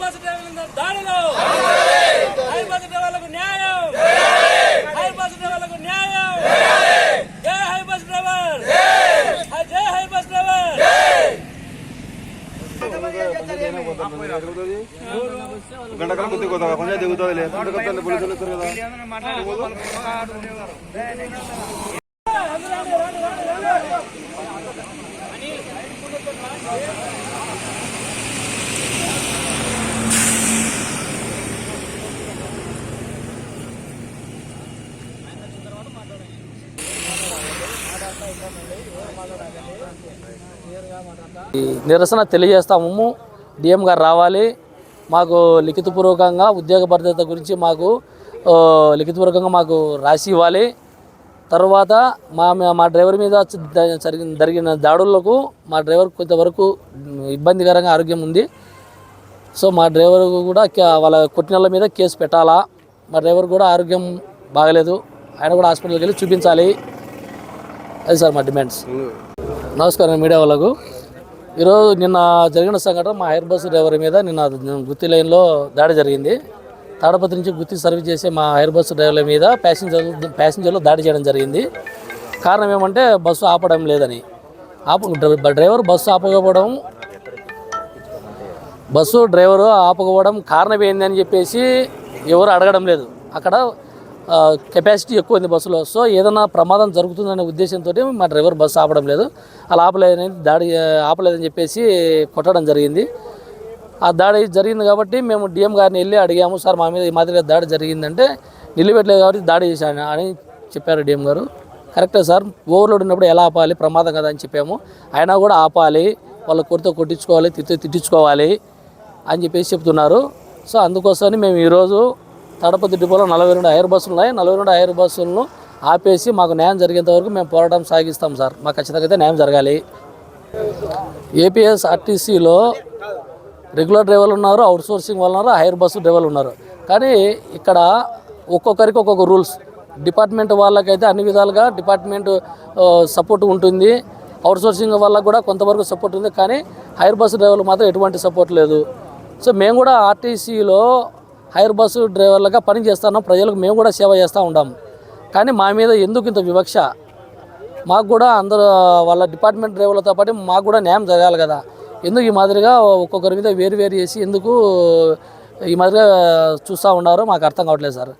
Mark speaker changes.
Speaker 1: Bus డ్రైవర్ల దాడులు bus డ్రైవర్లకు న్యాయం! బస్ డ్రైవర్లకు న్యాయం! జై హై బస్ కొంచెం దిగుతుంది లేదు. పోలీసులు కదా?
Speaker 2: నిరసన తెలియజేస్తాము. డిఎం గారు రావాలి. మాకు లిఖితపూర్వకంగా ఉద్యోగ భద్రత గురించి మాకు లిఖితపూర్వకంగా మాకు రాసి ఇవ్వాలి. తర్వాత మా మా డ్రైవర్ మీద జరిగిన జరిగిన దాడులకు మా డ్రైవర్ కొంతవరకు ఇబ్బందికరంగా ఆరోగ్యం ఉంది. సో మా డ్రైవర్ కూడా వాళ్ళ కొట్టిన మీద కేసు పెట్టాలా. మా డ్రైవర్ కూడా ఆరోగ్యం బాగలేదు. ఆయన కూడా హాస్పిటల్కి వెళ్ళి చూపించాలి. అది సార్ మా డిమాండ్స్. నమస్కారం మీడియా వాళ్ళకు. ఈరోజు నిన్న జరిగిన సంఘటన మా ఎయిర్ బస్ డ్రైవర్ మీద నిన్న గుత్తి లైన్లో దాడి జరిగింది. తాడపత్రి నుంచి గుర్తి సర్వీస్ చేసే మా ఎయిర్ బస్సు డ్రైవర్ల మీద ప్యాసింజర్లు ప్యాసింజర్లు దాడి చేయడం జరిగింది. కారణం ఏమంటే బస్సు ఆపడం లేదని. ఆపు డ్రైవర్ బస్సు ఆపకపోవడం బస్సు డ్రైవరు ఆపకపోవడం కారణం ఏందని చెప్పేసి ఎవరు అడగడం లేదు. అక్కడ కెపాసిటీ ఎక్కువ ఉంది బస్సులో. సో ఏదైనా ప్రమాదం జరుగుతుందనే ఉద్దేశంతో మా డ్రైవర్ బస్సు ఆపడం లేదు. అలా ఆపలేదని దాడి ఆపలేదని చెప్పేసి కొట్టడం జరిగింది. ఆ దాడి జరిగింది కాబట్టి మేము డిఎం గారిని వెళ్ళి అడిగాము సార్ మా మీద ఈ మాదిరిగా దాడి జరిగిందంటే నిలబెట్టలేదు కాబట్టి దాడి చేశాను అని చెప్పారు డిఎం గారు. కరెక్టే సార్ ఓవర్లోడ్ ఉన్నప్పుడు ఎలా ఆపాలి? ప్రమాదం కదా అని చెప్పాము. అయినా కూడా ఆపాలి వాళ్ళ కొడితే కొట్టించుకోవాలి తిట్టు తిట్టించుకోవాలి అని చెప్పేసి చెప్తున్నారు. సో అందుకోసమని మేము ఈరోజు తడపతి డిపోలో నలభై రెండు ఐర్ బస్సులు ఉన్నాయి. నలభై రెండు ఐర్ బస్సులను ఆపేసి మాకు న్యాయం జరిగేంత వరకు మేము పోరాటం సాగిస్తాం సార్. మాకు ఖచ్చితంగా అయితే న్యాయం జరగాలి. ఏపీఎస్ ఆర్టీసీలో రెగ్యులర్ డ్రైవర్లు ఉన్నారు అవుట్ సోర్సింగ్ వాళ్ళు ఉన్నారు హైర్ బస్సు డ్రైవర్లు ఉన్నారు. కానీ ఇక్కడ ఒక్కొక్కరికి ఒక్కొక్క రూల్స్ డిపార్ట్మెంట్ వాళ్ళకైతే అన్ని విధాలుగా డిపార్ట్మెంట్ సపోర్ట్ ఉంటుంది. అవుట్ సోర్సింగ్ వల్ల కూడా కొంతవరకు సపోర్ట్ ఉంది. కానీ హైర్ బస్సు డ్రైవర్లు మాత్రం ఎటువంటి సపోర్ట్ లేదు. సో మేము కూడా ఆర్టీసీలో హైర్ బస్సు డ్రైవర్లుగా పని చేస్తున్నాం. ప్రజలకు మేము కూడా సేవ చేస్తూ ఉంటాము కానీ మా మీద ఎందుకు ఇంత వివక్ష? మాకు కూడా అందరూ వాళ్ళ డిపార్ట్మెంట్ డ్రైవర్లతో పాటు మాకు కూడా న్యాయం జరగాలి కదా. ఎందుకు ఈ మాదిరిగా ఒక్కొక్కరి మీద వేరు వేరు చేసి ఎందుకు ఈ మాదిరిగా చూస్తూ ఉన్నారో? మాకు అర్థం కావట్లేదు సార్.